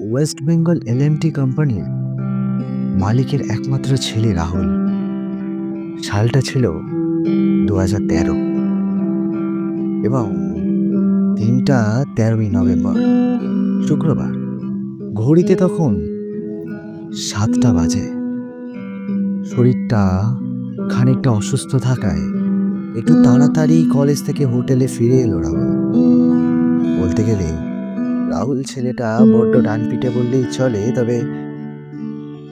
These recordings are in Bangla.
ওয়েস্ট বেঙ্গল এলএমটি কোম্পানির মালিকের একমাত্র ছেলে রাহুল। সালটা ছিল দু হাজার তেরো। এবং দিনটা তেরোই নভেম্বর, শুক্রবার। ঘড়িতে তখন সাতটা বাজে। শরীরটা খানিকটা অসুস্থ থাকায় একটু তাড়াতাড়ি কলেজ থেকে হোটেলে ফিরে এলো রাহুল। বলতে গেলে রাহুল ছেলেটা বড্ড ডান পিঠে বললেই চলে তবে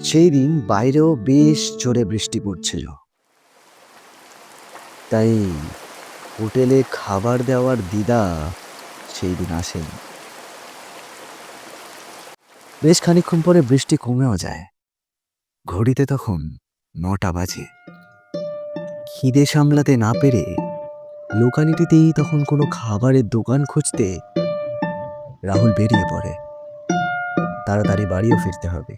সেই দিন বাইরেও বেশ জোরে বৃষ্টি পড়ছিল। তাই হোটেলে খাবার দেওয়ার দিদা সেই দিন আসেনি। বেশ খানিকক্ষণ পরে বৃষ্টি কমেও যায়। ঘড়িতে তখন নটা বাজে। খিদে সামলাতে না পেরে লোকালিটিতেই তখন কোনো খাবারের দোকান খুঁজতে রাহুল বেরিয়ে পড়ে। তাড়াতাড়ি বাড়িও ফিরতে হবে।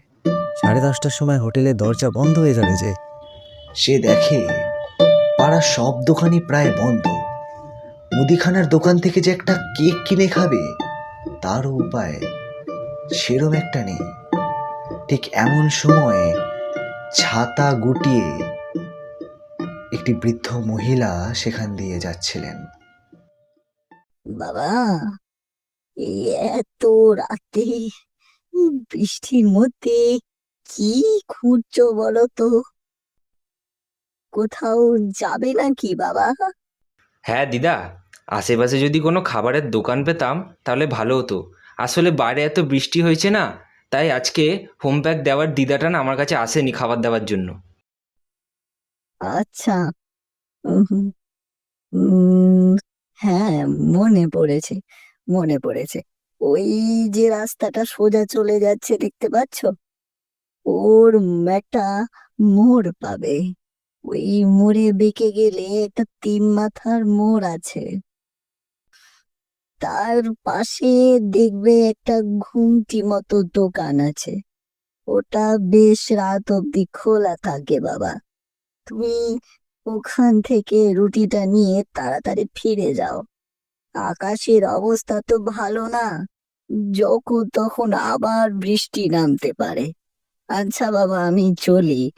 সাড়ে দশটার সময় হোটেলের দরজা বন্ধ হয়ে যাবে যে, সে দেখে পাড়ার সব দোকানই প্রায় বন্ধ। মুদিখানার দোকান থেকে যে একটা কেক কিনে খাবে, তারও উপায় সেরম একটা নেই। ঠিক এমন সময়ে ছাতা গুটিয়ে একটি বৃদ্ধ মহিলা সেখান দিয়ে যাচ্ছিলেন। বাবা! এত রাতে বৃষ্টির মধ্যে কি খুঁজছো বলো তো? কোথাও যাবে নাকি বাবা? হ্যাঁ দিদা আশেপাশে যদি কোনো খাবারের দোকান পেতাম তাহলে ভালো হতো। আসলে বাইরে এত বৃষ্টি হয়েছে না তাই আজকে হোম প্যাক দেওয়ার দিদাটা না আমার কাছে আসেনি খাবার দেওয়ার জন্য। আচ্ছা। হ্যাঁ মনে পড়েছে। মনে পড়েছে। ওই যে রাস্তাটা সোজা চলে যাচ্ছে, দেখতে পাচ্ছ? ওর একটা মোড় পাবে। ওই মোড়ে বেঁকে গেলে একটা তিন মাথার মোড় আছে। তার পাশে দেখবে একটা ঘুমটি মতো দোকান আছে। ওটা বেশ রাত অব্দি খোলা থাকে, বাবা। তুমি ওখান থেকে রুটিটা নিয়ে তাড়াতাড়ি ফিরে যাও। আকাশের অবস্থা তো ভালো না। যখন তখন আবার বৃষ্টি নামতে পারে। আচ্ছা বাবা আমি চলি।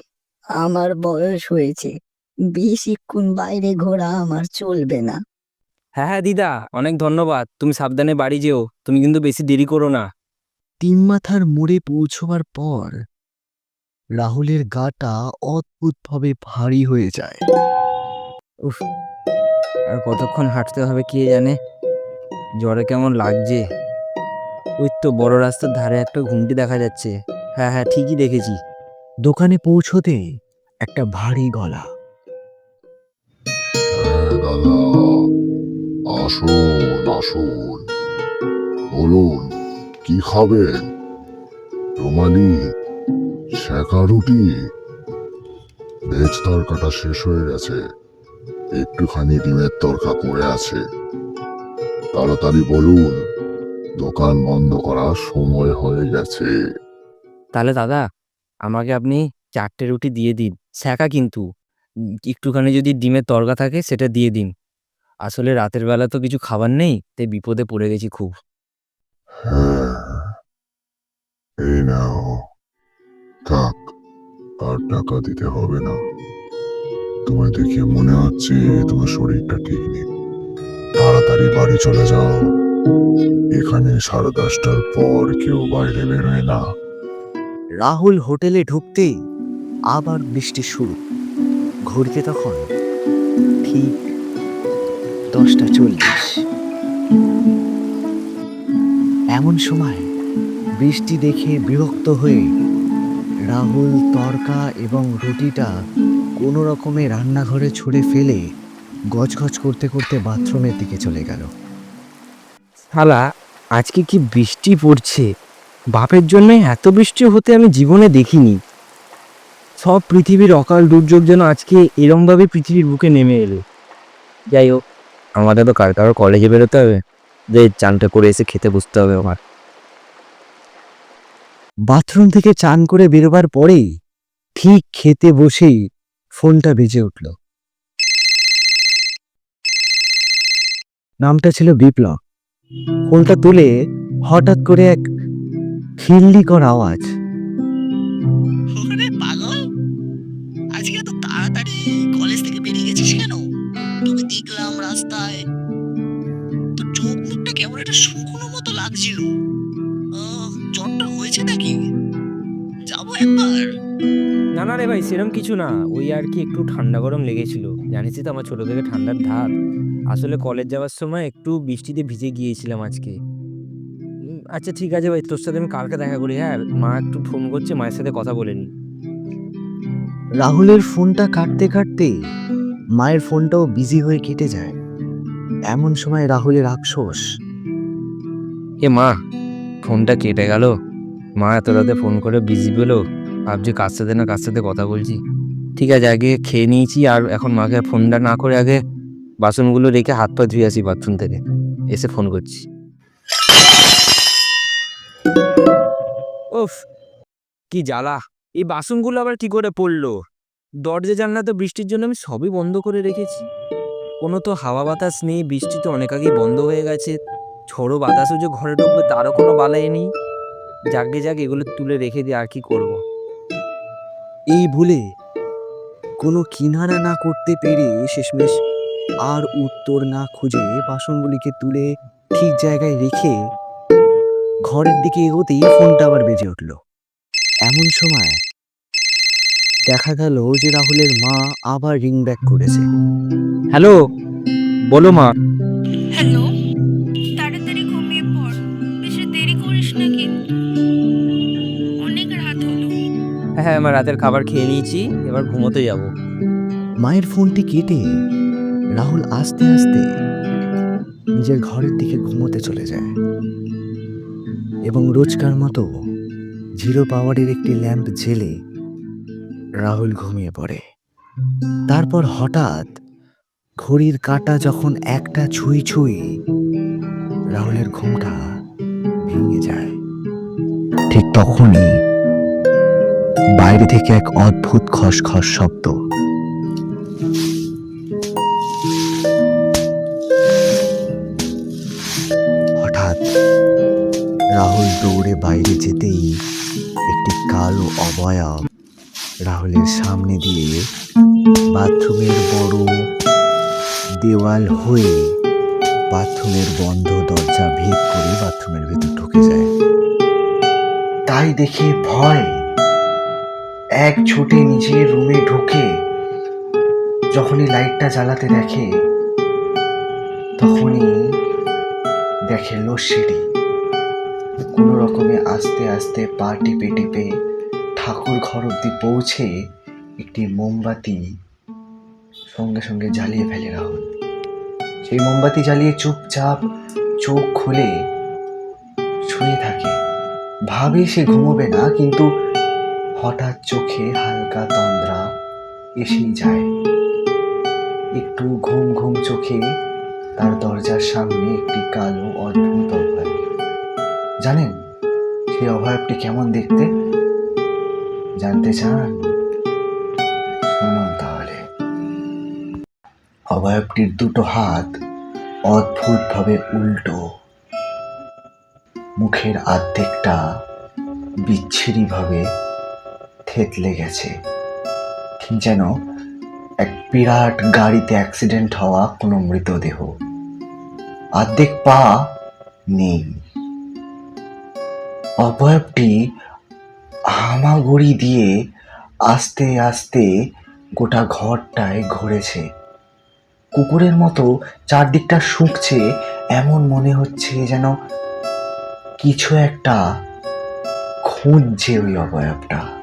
আমার বয়স হয়েছে। বেশিক্ষণ বাইরে ঘোরা আমার চলবে না। হ্যাঁ হ্যাঁ দিদা অনেক ধন্যবাদ। তুমি সাবধানে বাড়ি যেও। তুমি কিন্তু বেশি দেরি করো না। তিন মাথার মোড়ে পৌঁছবার পর রাহুলের গাটা অদ্ভুতভাবে ভারী হয়ে যায়। উফ আর কতক্ষণ হাঁটতে হবে কে জানে? জ্বরে কেমন লাগছে? ওই তো বড় রাস্তার ধারে একটা ঘুমটি দেখা যাচ্ছে। হ্যাঁ হ্যাঁ ঠিকই দেখেছি। দোকানে পৌঁছতে একটা ভারী গলা। দাদা আসুন আসুন। বলুন কি খাবেন? রুমালি শেখা রুটি? ভেজ তরকাটা শেষ হয়ে গেছে। একটুখানি ডিমের তরকা পড়ে আছে। তাড়াতাড়ি বলুন দোকান বন্ধ করার সময় হয়ে গেছে। তাহলে দাদা আমাকে আপনি চারটে রুটি দিয়ে দিন ছ্যাঁকা কিন্তু। একটুখানি যদি ডিমের তরকা থাকে সেটা দিয়ে দিন। আসলে রাতের বেলা তো কিছু খাবার নেই তাই বিপদে পড়ে গেছি খুব। হ্যাঁ এই নাও। থাক আর টাকা দিতে হবে না। তোমায় দেখে মনে হচ্ছে তোমার শরীরটা ঠিক নেই। তাড়াতাড়ি বাড়ি চলে যাও। এখানে সাড়ে দশটার পর কেউ বাইরে বেরোয় না। রাহুল হোটেলে ঢুকতেই আবার বৃষ্টি শুরু। ঘড়িতে তখন ঠিক দশটা চল্লিশ। এমন সময় বৃষ্টি দেখে বিরক্ত হয়ে রাহুল, তরকা এবং রুটিটা কোনো রকমে রান্নাঘরে ছুঁড়ে ফেলে গজগজ করতে করতে বাথরুমের দিকে চলে গেল। শালা আজকে কি বৃষ্টি পড়ছে? বাপের জন্য এত বৃষ্টি হতে আমি জীবনে দেখিনি। সব পৃথিবীর অকাল দুর্যোগ যেন আজকে এরমভাবে পৃথিবীর বুকে নেমে এলো। যাই হোক আমাদের তো কার কারও কলেজে বেরোতে হবে। যে চানটা করে এসে খেতে বসতে হবে আমার। বাথরুম থেকে চান করে বেরোবার পরেই ঠিক খেতে বসেই ফোনটা বেজে উঠল। নামটা ছিল বিপ্লব। ফোনটা তুলে হঠাৎ করে এক খিল্লিকর আওয়াজ। আজকে এত তাড়াতাড়ি কলেজ থেকে বেরিয়ে কেন? দেখলাম রাস্তায়। চোখ মুখটা কেমন একটা শুকনো মতো লাগছিল। জ্বরটা হয়েছে যাব একবার। না না রে ভাই সেরকম কিছু না। ওই আর কি একটু ঠান্ডা গরম লেগেছিল। জানিসই তো আমার ছোট থেকে ঠান্ডার ধাত। আসলে কলেজ যাওয়ার সময় একটু বৃষ্টিতে ভিজে গিয়েছিলাম আজকে। আচ্ছা ঠিক আছে ভাই তোর সাথে আমি কালকে দেখা করি হ্যাঁ? মা একটু ফোন করছে মায়ের সাথে কথা বলে নি। রাহুলের ফোনটা কাটতে কাটতে মায়ের ফোনটাও বিজি হয়ে কেটে যায়। এমন সময় রাহুলের আফসোস। এ মা ফোনটা কেটে গেল। মা এত রাতে ফোন করে বিজি পেল ভাবছি কার সাথে না কার সাথে কথা বলছি। ঠিক আছে আগে খেয়ে নিয়েছি আর এখন মাকে ফোনটা না করে আগে বাসনগুলো রেখে হাত পা ধুয়ে আসি বাথরুম থেকে। এসে ফোন করছি। ওফ কি জ্বালা। এই বাসনগুলো আবার কি করে পড়ল? দরজা জানলা তো বৃষ্টির জন্য আমি সবই বন্ধ করে রেখেছি। কোনো তো হাওয়া বাতাস নেই বৃষ্টি তো অনেক আগেই বন্ধ হয়ে গেছে। ঝড়ো বাতাসও যে ঘরে ঢুকবে তারও কোনো বালাই নেই। যাকে যাক এগুলো তুলে রেখে দিয়ে আর কি করব। এই ভুলে কোনো কিনারা না করতে পেরে শেষমেশ আর উত্তর না খুঁজে বাসনগুলিকে তুলে ঠিক জায়গায় রেখে ঘরের দিকে এগোতেই ফোনটা আবার বেজে উঠল। এমন সময় দেখা গেল যে রাহুলের মা আবার রিং ব্যাক করেছে। হ্যালো, বলো মা। হ্যালো। হ্যাঁ আমার রাতের খাবার খেয়ে নিয়েছি, এবার ঘুমোতে যাব। মায়ের ফোনটি কেটে রাহুল আস্তে আস্তে নিজের ঘরের দিকে ঘুমোতে চলে যায় এবং রোজকার মতো জিরো পাওয়ারের একটি ল্যাম্প জেলে রাহুল ঘুমিয়ে পড়ে। তারপর হঠাৎ ঘড়ির কাঁটা যখন একটা ছুঁই ছুঁই রাহুলের ঘুমটা ভেঙে যায়। ঠিক তখনই বাইরে থেকে এক অদ্ভুত খসখস শব্দ। হঠাৎ রাহুল দৌড়ে বাইরে যেতেই একটি কালো অবয়ব রাহুলের সামনে দিয়ে বাথরুমের বড় দেওয়াল হয়ে বাথরুমের বন্ধ দরজা ভেদ করে বাথরুমের ভেতর ঢুকে যায়। তাই দেখে ভয় এক ছুটে নিজের রুমে ঢুকে। যখনই লাইটটা জ্বালাতে দেখে, তখনই দেখে লস্যিটি। কোনো রকমে আস্তে আস্তে পা টিপে টিপে ঠাকুর ঘর অব্দি পৌঁছে একটি মোমবাতি সঙ্গে সঙ্গে জ্বালিয়ে ফেলে রাহুল। সেই মোমবাতি জ্বালিয়ে চুপচাপ চোখ খুলে শুয়ে থাকে। ভাবে সে ঘুমোবে না, কিন্তু হঠাৎ চোখে হালকা তন্দ্রা এসেই যায়। একটু ঘুম ঘুম চোখে তার দরজার সামনে একটি কালো অদ্ভুত অভয়। জানেন, সেই অভয়বটি কেমন দেখতে? জানতে চান? শুনুন তাহলে। অভয়বটির দুটো হাত অদ্ভুতভাবে উল্টো। মুখের আর্ধেকটা বিচ্ছিরিভাবে থেতলে গেছে। যেন এক বিরাট গাড়িতে অ্যাক্সিডেন্ট হওয়া কোনো মৃতদেহ। অর্ধেক পা নেই। অবয়বটি হামাগুড়ি দিয়ে আস্তে আস্তে গোটা ঘরটায় ঘুরেছে। কুকুরের মতো চারদিকটা শুকছে, এমন মনে হচ্ছে যেন কিছু একটা খুঁজছে ওই অবয়বটা।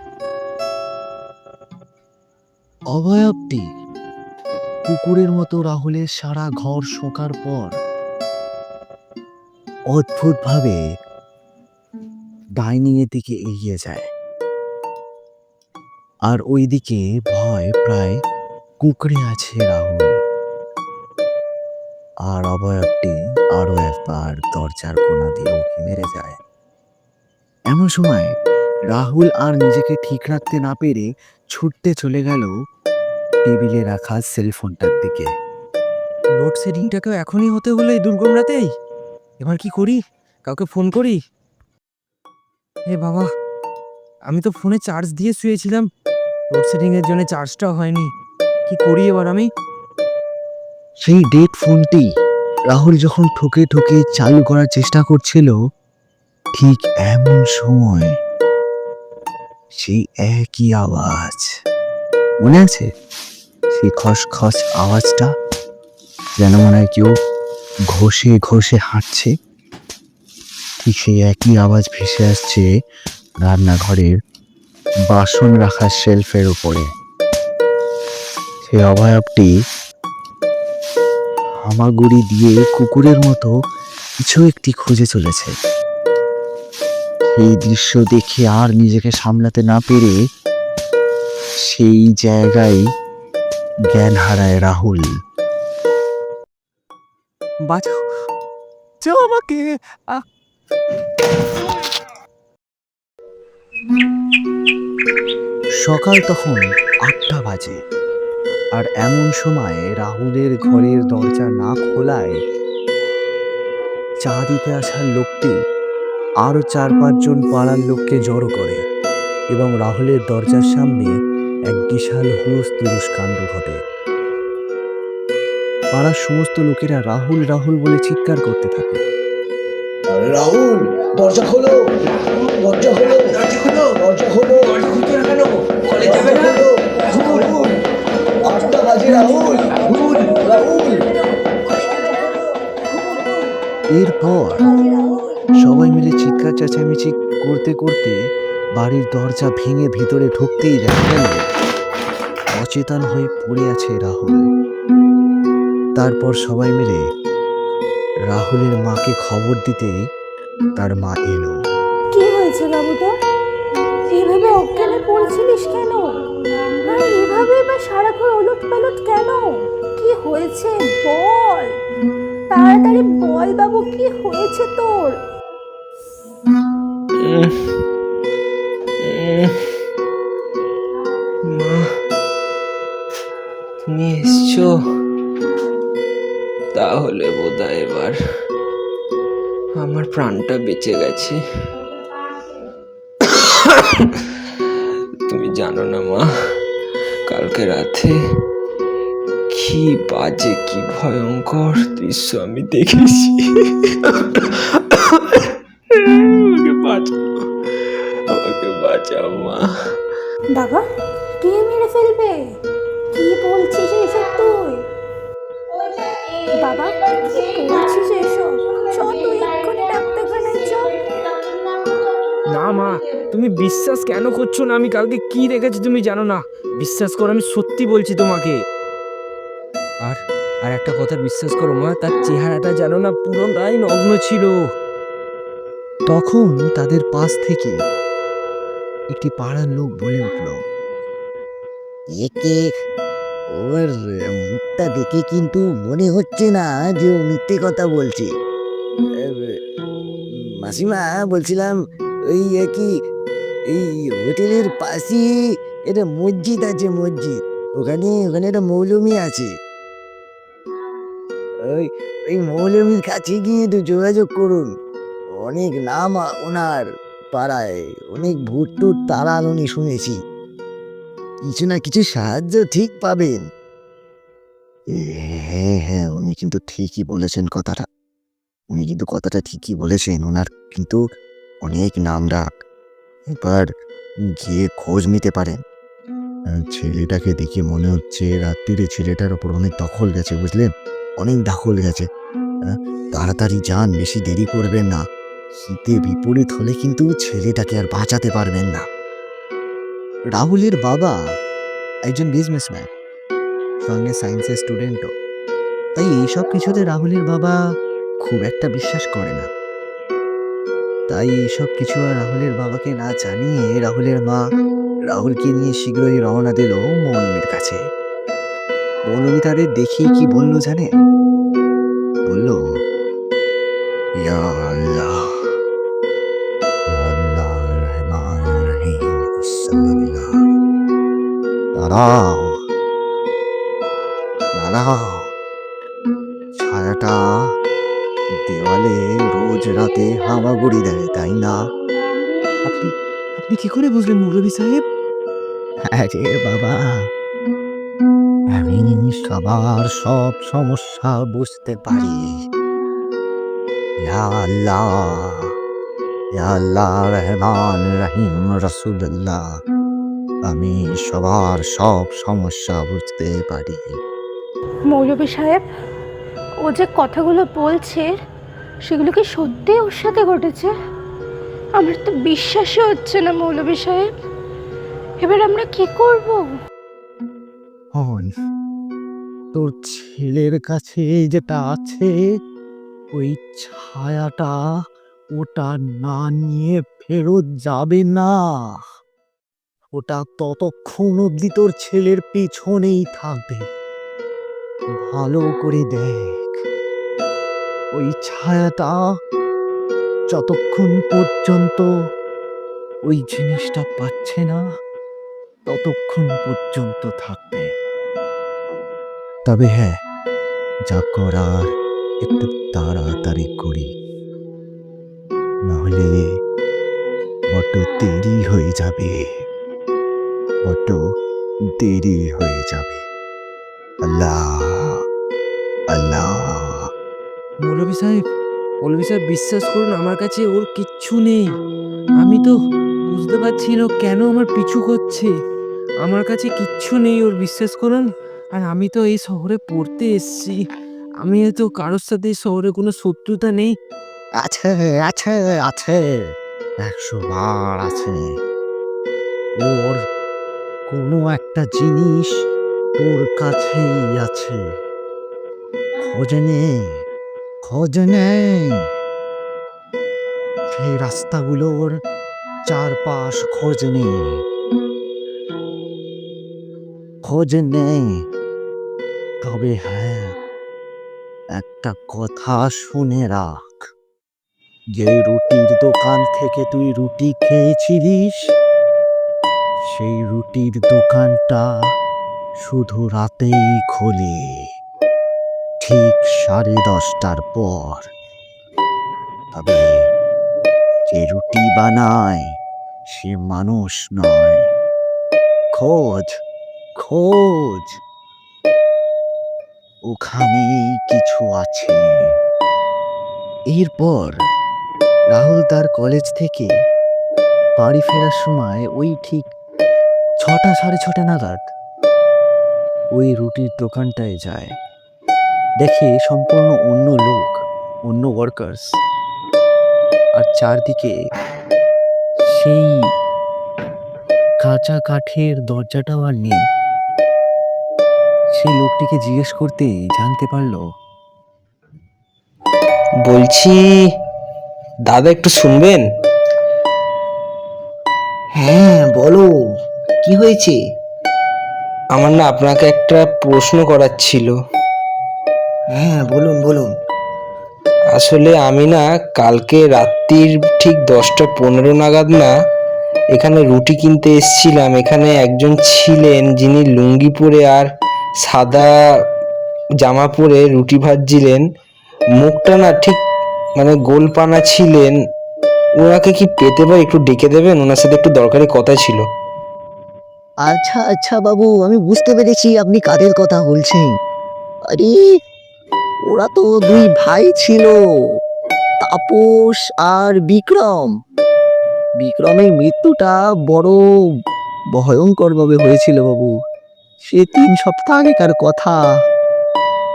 অবয়বটি কুকুরের মতো রাহুলের সারা ঘর শোকার পর অদ্ভুতভাবে এর দিকে এগিয়ে যায়। আর ওইদিকে ভয় প্রায় কুকড়ে আছে রাহুল। আর অবয়বটি আরও একবার দরজার কোনা দিয়ে উঁকি মেরে যায়। এমন সময় রাহুল আর নিজেকে ঠিক রাখতে না পেরে ছুটতে চলে গেল টেবিলে রাখা সেলফোনটার দিকে। লোডশেডিংটাকেও এখনই হতে হলো এই দুর্গম রাতেই? এবার কি করি? কাউকে ফোন করি? এ বাবা আমি তো ফোনে চার্জ দিয়ে শুয়েছিলাম। লোডশেডিং এর জন্য চার্জটাও হয়নি। কি করি এবার আমি? সেই ডেট ফোনটি রাহুল যখন ঠকে ঠকে চালু করার চেষ্টা করছিল ঠিক এমন সময় সেই একই আওয়াজ মনে আছে? সেই খসখস আওয়াজটা যেন মনে হয় কেউ ঘষে ঘষে হাঁটছে। ঠিক সেই একই আওয়াজ ভেসে আসছে রান্নাঘরের বাসন রাখার শেলফের উপরে। সেই অবয়বটি হামাগুড়ি দিয়ে কুকুরের মতো কিছু একটি খুঁজে চলেছে। সেই দৃশ্য দেখে আর নিজেকে সামলাতে না পেরে সেই জায়গায় জ্ঞান হারায় রাহুল। বাঁচাও আমাকে। সকাল তখন আটটা বাজে। আর এমন সময় রাহুলের ঘরের দরজা না খোলায় চা দিতে আসার লোকটি আরও চার পাঁচজন পাড়ার লোককে জড়ো করে এবং রাহুলের দরজার সামনে এক বিশাল তুরুস কাণ্ড ঘটে। পাড়ার সমস্ত লোকেরা রাহুল রাহুল বলে চিৎকার করতে থাকে। রাহুল দরজা খোলো। দরজা খোলো। দরজা খোলো। দরজা খোলো। দরজা খুলতে না কেন? কলেজ যাবে না? রাহুল আটটা বাজে রাহুল রাহুল রাহুল। এরপর সবাই মিলে চিৎকার চেঁচামেচি করতে করতে বাড়ির দরজা ভেঙে ভিতরে ঢুকতেই দেখা গেল অচেতন হয়ে পড়ে আছে রাহুল। তারপর সবাই মিলে রাহুলের মাকে খবর দিতে তার মা এলো। কি হয়েছে বাবু তোর এভাবে অজ্ঞানে পড়েছিলিস কেন? আর এভাবে বা সারাক্ষণ ওলট পালট কেন? কি হয়েছে? বল। তাড়াতাড়ি বল বাবু কি হয়েছে তোর? তাহলে বোধহয় এবার আমার প্রাণটা বেঁচে গেছে। তুমি জানো না মা, কালকে রাতে কি বাজে, কি ভয়ঙ্কর দৃশ্য আমি দেখেছি। আমাকে বাঁচাও মা। বাবা, কে মেরে ফেলবে? কি বলছিস তুই বাবা বলছিস এসব? চ তুই এক্ষুনি ডাক্তারখানায় চ। না মা তুমি বিশ্বাস কেন করছ না? আমি কালকে কি দেখেছি তুমি জানো না? বিশ্বাস করো আমি সত্যি বলছি তোমাকে। আর আর একটা কথা বিশ্বাস করো মা তার চেহারাটা জানো না পুরোটাই নগ্ন ছিল। তখন তাদের পাশ থেকে একটি পাড়ার লোক বলে উঠল একে ওর, মুখটা দেখে কিন্তু মনে হচ্ছে না যে ও মিথ্যে কথা বলছে। মাসিমা, বলছিলাম, ওই কি, এই হোটেলের পাশে এটা মসজিদ আছে, মসজিদ। ওখানে ওখানে একটা মৌলমি আছে। ওই ওই মৌলমির কাছে গিয়ে একটু যোগাযোগ করুন। অনেক নাম ওনার পাড়ায়, অনেক ভূত টুত তাড়ান উনি শুনেছি। কিছু না কিছু সাহায্য ঠিক পাবেন। হ্যাঁ হ্যাঁ উনি কিন্তু ঠিকই বলেছেন কথাটা। উনি কিন্তু কথাটা ঠিকই বলেছেন। ওনার কিন্তু অনেক নাম ডাক। এবার গিয়ে খোঁজ নিতে পারেন। ছেলেটাকে দেখে মনে হচ্ছে রাত্রিরে ছেলেটার ওপর অনেক দখল গেছে, বুঝলেন? অনেক দখল গেছে। তাড়াতাড়ি যান, বেশি দেরি করবেন না। শীতে বিপরীত হলে কিন্তু ছেলেটাকে আর বাঁচাতে পারবেন না। রাহুলের বাবা একজন বিজনেসম্যান সঙ্গে সায়েন্সের স্টুডেন্টও তাই এইসব কিছুতে রাহুলের বাবা খুব একটা বিশ্বাস করে না। তাই এইসব কিছু আর রাহুলের বাবাকে না জানিয়ে রাহুলের মা রাহুলকে নিয়ে শীঘ্রই রওনা দিল মৌলমীর কাছে। মৌলমী তাদের দেখেই কি বলল জানে? বলল, ইয়া দাঁড়াও দাঁড়াও ছায়াটা দেওয়ালে রোজ রাতে হামাগুড়ি দেয়, তাই না? আপনি আপনি কি করে বুঝলেন মৌলভী সাহেব? আরে বাবা, আমি সবার সব সমস্যা বুঝতে পারি। আল্লাহ আল্লাহ রহমান রহিম রসুল্লাহ আমি সবার সব সমস্যা বুঝতে পারি। মৌলভী সাহেব ও যে কথাগুলো বলছে সেগুলো কি সত্যি ওর সাথে ঘটেছে? আমার তো বিশ্বাসই হচ্ছে না মৌলভী সাহেব। এবার আমরা কি করব? হন তোর ছেলের কাছে যেটা আছে ওই ছায়াটা ওটা না নিয়ে ফেরত যাবে না। ওটা ততক্ষণ অবধি তোর ছেলের পিছনেই থাকবে। ভালো করে দেখ। ওই ছায়াটা যতক্ষণ পর্যন্ত ওই জিনিসটা পাচ্ছে না, ততক্ষণ পর্যন্ত থাকবে। তবে হ্যাঁ যা করার একটু তাড়াতাড়ি করি। নাহলে বড্ড দেরি হয়ে যাবে। বড্ড দেরি হয়ে যাবে। আল্লাহ আল্লাহ। মৌলভী সাহেব মৌলভী সাহেব বিশ্বাস করুন আমার কাছে ওর কিচ্ছু নেই। আমি তো বুঝতে পারছি না কেন আমার পিছু করছে। আমার কাছে কিচ্ছু নেই ওর বিশ্বাস করুন। আর আমি তো এই শহরে পড়তে এসেছি। আমি তো কারোর সাথে এই শহরে কোনো শত্রুতা নেই। আছে আছে আছে। একশো বার আছে। ওর কোনো একটা জিনিস তোর কাছেই আছে। খোঁজ নে খোঁজ নে। সেই রাস্তাগুলোর চারপাশ খোঁজ নে। খোঁজ নে। তবে হ্যাঁ একটা কথা শুনে রাখ। যে রুটির দোকান থেকে তুই রুটি খেয়েছিলিস সেই রুটির দোকানটা শুধু রাতেই খোলে। ঠিক সাড়ে দশটার পর। তবে যে রুটি বানায়, সে মানুষ নয়। খোঁজ খোঁজ। ওখানেই কিছু আছে। এরপর রাহুল তার কলেজ থেকে বাড়ি ফেরার সময় ওই ঠিক ছটা সাড়ে ছটা নাগাদ ওই রুটির দোকানটায় যায়। দেখে সম্পূর্ণ অন্য লোক অন্য ওয়ার্কার্স আর চারদিকে সেই কাঁচা কাঠের দরজাটাও আর নেই। সেই লোকটিকে জিজ্ঞেস করতেই জানতে পারল বলছি দাদা একটু শুনবেন? হ্যাঁ বলো। কি হয়েছে? আমার না আপনাকে একটা প্রশ্ন করার ছিল। হ্যাঁ বলুন বলুন। আসলে আমি না কালকে রাত্রির ঠিক দশটা পনেরো নাগাদ না এখানে রুটি কিনতে এসেছিলাম। এখানে একজন ছিলেন যিনি লুঙ্গি পরে আর সাদা জামা পরে রুটি ভাজছিলেন। মুখটা না ঠিক মানে গোলপানা ছিলেন। ওনাকে কি পেতে পারি একটু ডেকে দেবেন? ওনার সাথে একটু দরকারি কথা ছিল। আচ্ছা আচ্ছা বাবু, আমি বুঝতে পেরেছি আপনি কাদের কথা বলছেন। আরে, ওরা তো দুই ভাই ছিল, তাপস আর বিক্রম। বিক্রমের মৃত্যুটা বড় ভয়ঙ্কর ভাবে হয়েছিল বাবু। সে তিন সপ্তাহ আগেকার কথা।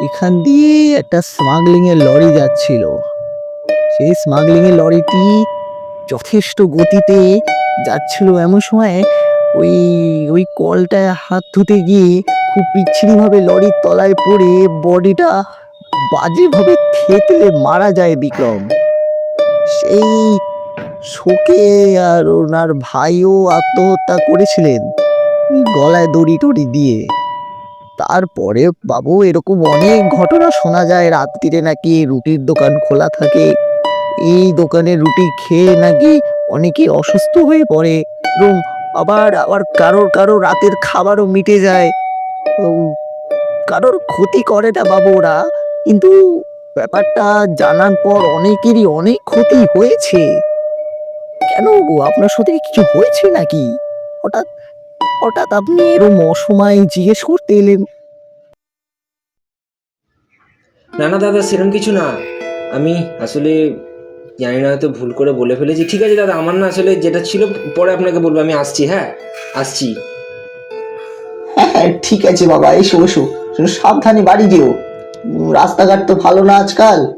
এখান দিয়ে একটা স্মাগলিং এর লরি যাচ্ছিল। সেই স্মাগলিং এর লরিটি যথেষ্ট গতিতে যাচ্ছিল এমন সময় ওই ওই কলটায় হাত ধুতে গিয়ে খুব বিচ্ছিরি ভাবে লরির তলায় পড়ে বডিটা বাজেভাবে থেতলে মারা যায় বিক্রম। সেই শোকে আর ওনার ভাইও আত্মহত্যা করেছিলেন গলায় দড়ি টড়ি দিয়ে। তারপরে বাবু এরকম অনেক ঘটনা শোনা যায়, রাত্রিরে নাকি রুটির দোকান খোলা থাকে। এই দোকানে রুটি খেয়ে নাকি অনেকে অসুস্থ হয়ে পড়ে এবং আবার আবার কারোর কারোর রাতের খাবারও মিটে যায়। কারোর ক্ষতি করে না বাবু ওরা। কিন্তু ব্যাপারটা জানার পর অনেকেরই অনেক ক্ষতি হয়েছে। কেন আপনার সাথে কিছু হয়েছে নাকি? হঠাৎ হঠাৎ আপনি এরম অসময় জিজ্ঞেস করতে এলেন। না না, দাদা সেরকম কিছু না। আমি আসলে জানি না হয়তো ভুল করে বলে ফেলেছি। ঠিক আছে দাদা আমার না আসলে যেটা ছিল পরে আপনাকে বলব আমি আসছি হ্যাঁ? আসছি। হ্যাঁ ঠিক আছে বাবা এসো এসো। শুধু সাবধানে বাড়ি যেও। রাস্তাঘাট তো ভালো না আজকাল।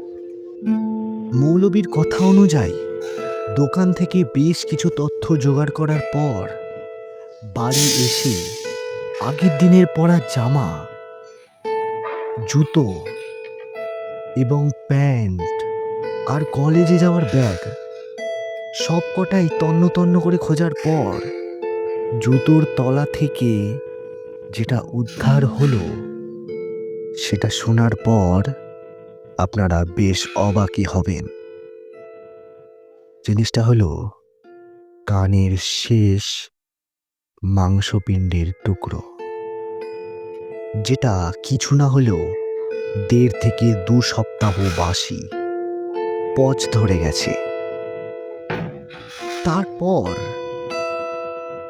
মৌলবীর কথা অনুযায়ী দোকান থেকে বেশ কিছু তথ্য জোগাড় করার পর বাড়ি এসে আগের দিনের পরা জামা জুতো এবং প্যান্ট আর কলেজে যাওয়ার ব্যাগ। সব কটাই তন্ন তন্ন করে খোঁজার পর জুতোর তলা থেকে যেটা উদ্ধার হলো, সেটা শোনার পর আপনারা বেশ অবাকই হবেন। জিনিসটা হলো, কানের শেষ মাংসপিণ্ডের টুকরো, যেটা কিছু না হলেও দেড় থেকে দু সপ্তাহ বাসি। পচ ধরে গেছে। তারপর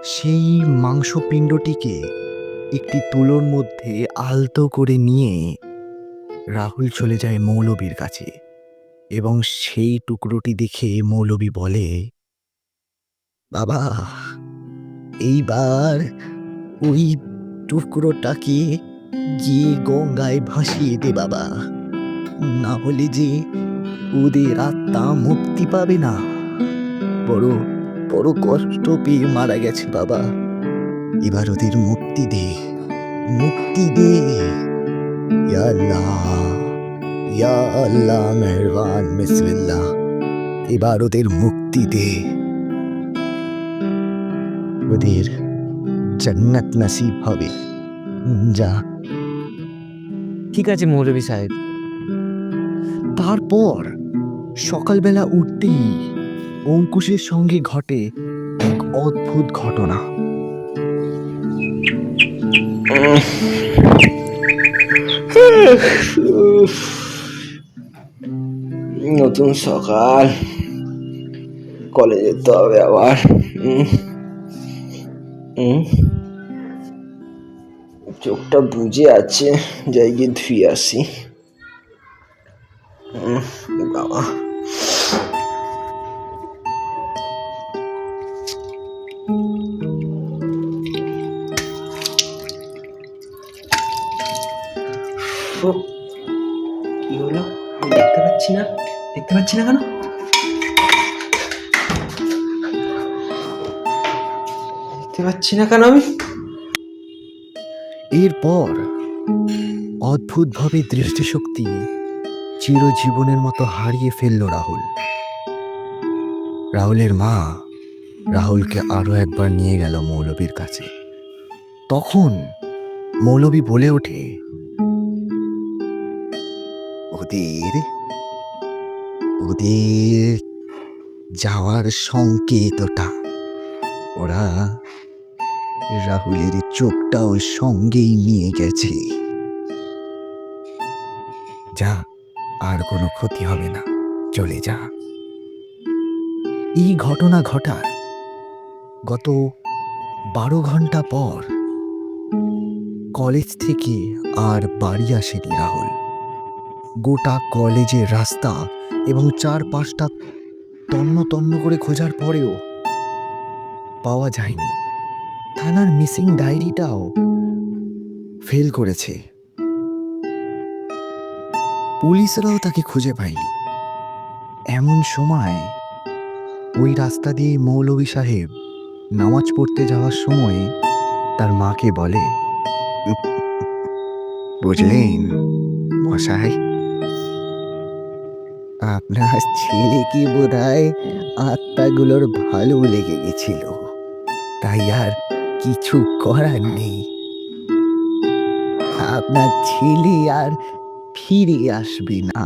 সেই মাংসপিণ্ডটিকে একটি তুলোর মধ্যে আলতো করে নিয়ে রাহুল চলে যায় মৌলবীর কাছে এবং সেই টুকরোটি দেখে মৌলবী বলে, বাবা, এইবার ওই টুকরোটাকে গিয়ে গঙ্গায় ভাসিয়ে দে বাবা। না হলে যে ওদের আত্মা মুক্তি পাবে না। বড় বড় কষ্ট পেয়ে মারা গেছে বাবা। এবার ওদের মুক্তি দে মুক্তি দে। আল্লাহ মেহরবান এবার ওদের মুক্তি দে। ওদের জান্নাত নসিব হবে। যা। ঠিক আছে মৌলভী সাহেব। তারপর সকালবেলা উঠতেই অঙ্কুশের সঙ্গে ঘটে এক অদ্ভুত ঘটনা। নতুন সকাল। কলেজে যেতে হবে আবার। চোখটা বুঝে আছে, যাই গিয়ে ধুয়ে আসি। বাবা কি হলো? দেখতে পাচ্ছি না দেখতে পাচ্ছি না কেন? দেখতে পাচ্ছি না কেন আমি? এরপর অদ্ভুতভাবে দৃষ্টিশক্তি চিরজীবনের মতো হারিয়ে ফেলল রাহুল। রাহুলের মা রাহুলকে আরও একবার নিয়ে গেল মৌলবীর কাছে। তখন মৌলবী বলে ওঠে, ওদের ওদের যাওয়ার সংকেত ওটা ওরা রাহুলের চোখটাও সঙ্গেই নিয়ে গেছে। যা আর কোনো ক্ষতি হবে না। চলে যা। এই ঘটনা ঘটার গত বারো ঘণ্টা পর কলেজ থেকে আর বাড়ি আসেনি রাহুল। গোটা কলেজের রাস্তা এবং চারপাশটা তন্ন তন্ন করে খোঁজার পরেও পাওয়া যায়নি। থানার মিসিং ডায়েরিটাও ফেল করেছে। পুলিশরাও তাকে খুঁজে পায়নি। এমন সময় ওই রাস্তা দিয়ে মৌলভী সাহেব নামাজ পড়তে যাওয়ার সময় তার মাকে বলে, বুঝলেন মশাই, আপনার ছেলেকে বোধ হয় আত্মাগুলোর ভালো লেগে গেছিল, তাই আর কিছু করার নেই। আপনার ছেলে আর ফিরে আসবে না।